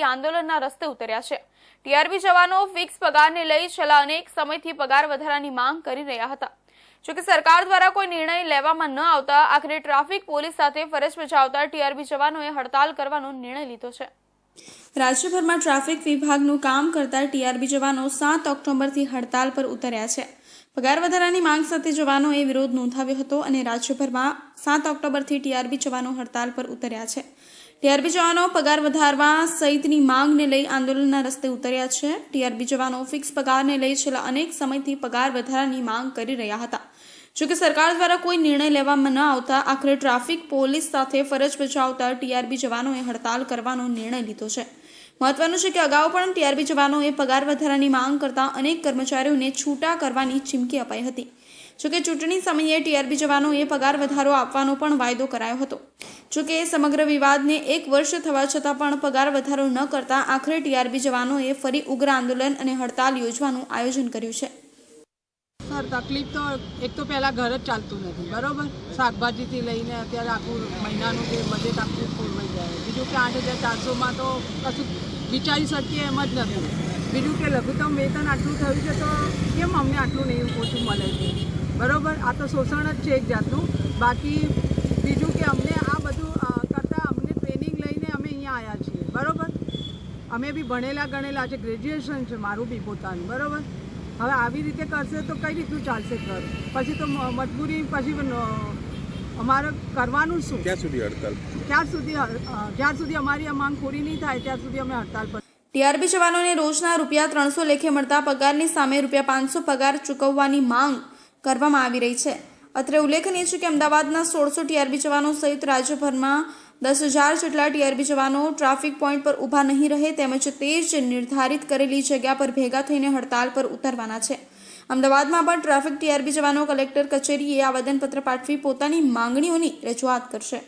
આંદોલનના રસ્તે ઉતર્યા છે. ટીઆરબી જવાનો ફિક્સ પગારને લઈ છેલ્લા અનેક સમયથી પગાર વધારાની માંગ કરી રહ્યા હતા. જોકે સરકાર દ્વારા કોઈ નિર્ણય લેવામાં ન આવતા આખરે ટ્રાફિક પોલીસ સાથે ફરજ બજાવતા ટીઆરબી જવાનોએ હડતાલ કરવાનો નિર્ણય લીધો છે. રાજ્યભરમાં ટ્રાફિક વિભાગનું કામ કરતા ટીઆરબી જવાનો સાત ઓક્ટોબરથી હડતાલ પર ઉતર્યા છે. પગાર વધારાની માંગ સાથે જવાનોએ વિરોધ નોંધાવ્યો હતો અને રાજ્યભરમાં સાત ઓક્ટોબરથી ટીઆરબી જવાનો હડતાલ પર ઉતર્યા છે. ટીઆરબી જવાનો પગાર વધારવા સહિતની માંગને લઈ આંદોલનના રસ્તે ઉતર્યા છે. ટીઆરબી જવાનો ફિક્સ પગારને લઈ છેલ્લા અનેક સમયથી પગાર વધારાની માંગ કરી રહ્યા હતા. જોકે સરકાર દ્વારા કોઈ નિર્ણય લેવામાં ન આવતા આખરે ટ્રાફિક પોલીસ સાથે ફરજ બજાવતા ટીઆરબી જવાનોએ હડતાલ કરવાનો નિર્ણય લીધો છે. મહત્વનું છે કે અગાઉ પણ ટીઆરબી જવાનોએ પગાર વધારાની માંગ કરતા અનેક કર્મચારીઓને છૂટા કરવાની ચીમકી અપાઈ હતી. જોકે ચૂંટણી સમયે ટીઆરબી જવાનોએ પગાર વધારો આપવાનો પણ વાયદો કરાયો હતો. જોકે સમગ્ર વિવાદને એક વર્ષ થવા છતાં પણ પગાર વધારો ન કરતા આખરે ટીઆરબી જવાનોએ ફરી ઉગ્ર આંદોલન અને હડતાલ યોજવાનું આયોજન કર્યું છે. સર, તકલીફ તો એક તો પહેલાં ઘર જ ચાલતું નથી, બરાબર? શાકભાજીથી લઈને અત્યારે આખું મહિનાનું જે બજેટ આખું પૂરવાઈ જાય. બીજું કે આઠ હજાર ચારસોમાં તો કશું વિચારી શકીએ એમ જ નથી. બીજું કે લઘુત્તમ વેતન આટલું થયું છે તો કેમ અમને આટલું નહીં ઓછું મળે છે? બરાબર? આ તો શોષણ જ છે એક જાતનું. બાકી બીજું કે અમને આ બધું અ, કરતાં અમને ટ્રેનિંગ લઈને અમે અહીંયા આવ્યા છીએ બરાબર અમે બી ભણેલા ગણેલા છે ગ્રેજ્યુએશન છે મારું બી પોતાનું બરાબર? હવે આવી રીતે કરશે તો કઈ રીતનું ચાલશે ઘર? પછી તો મજબૂરી પછી અમારે કરવાનું શું? ક્યાં સુધી હડતાલ? ક્યાર સુધી જ્યાં સુધી અમારી આ માંગ પૂરી નહીં થાય ત્યાં સુધી અમે હડતાલ પર ટીઆરબી જવાનોને રોજના રૂપિયા ત્રણસો લેખે મળતા પગારની સામે રૂપિયા પાંચસો પગાર ચૂકવવાની માંગ કરવામાં આવી રહી છે. અત્રે ઉલ્લેખનીય છે કે અમદાવાદના સોળસો ટીઆરબી જવાનો સહિત રાજ્યભરમાં દસ હજાર જેટલા ટીઆરબી જવાનો ટ્રાફિક પોઈન્ટ પર ઊભા નહીં રહે, તેમજ તે જ નિર્ધારિત કરેલી જગ્યા પર ભેગા થઈને હડતાલ પર ઉતરવાના છે. અમદાવાદમાં પણ ટ્રાફિક ટીઆરબી જવાનો કલેક્ટર કચેરીએ આવેદનપત્ર પાઠવી પોતાની માંગણીઓની રજૂઆત કરશે.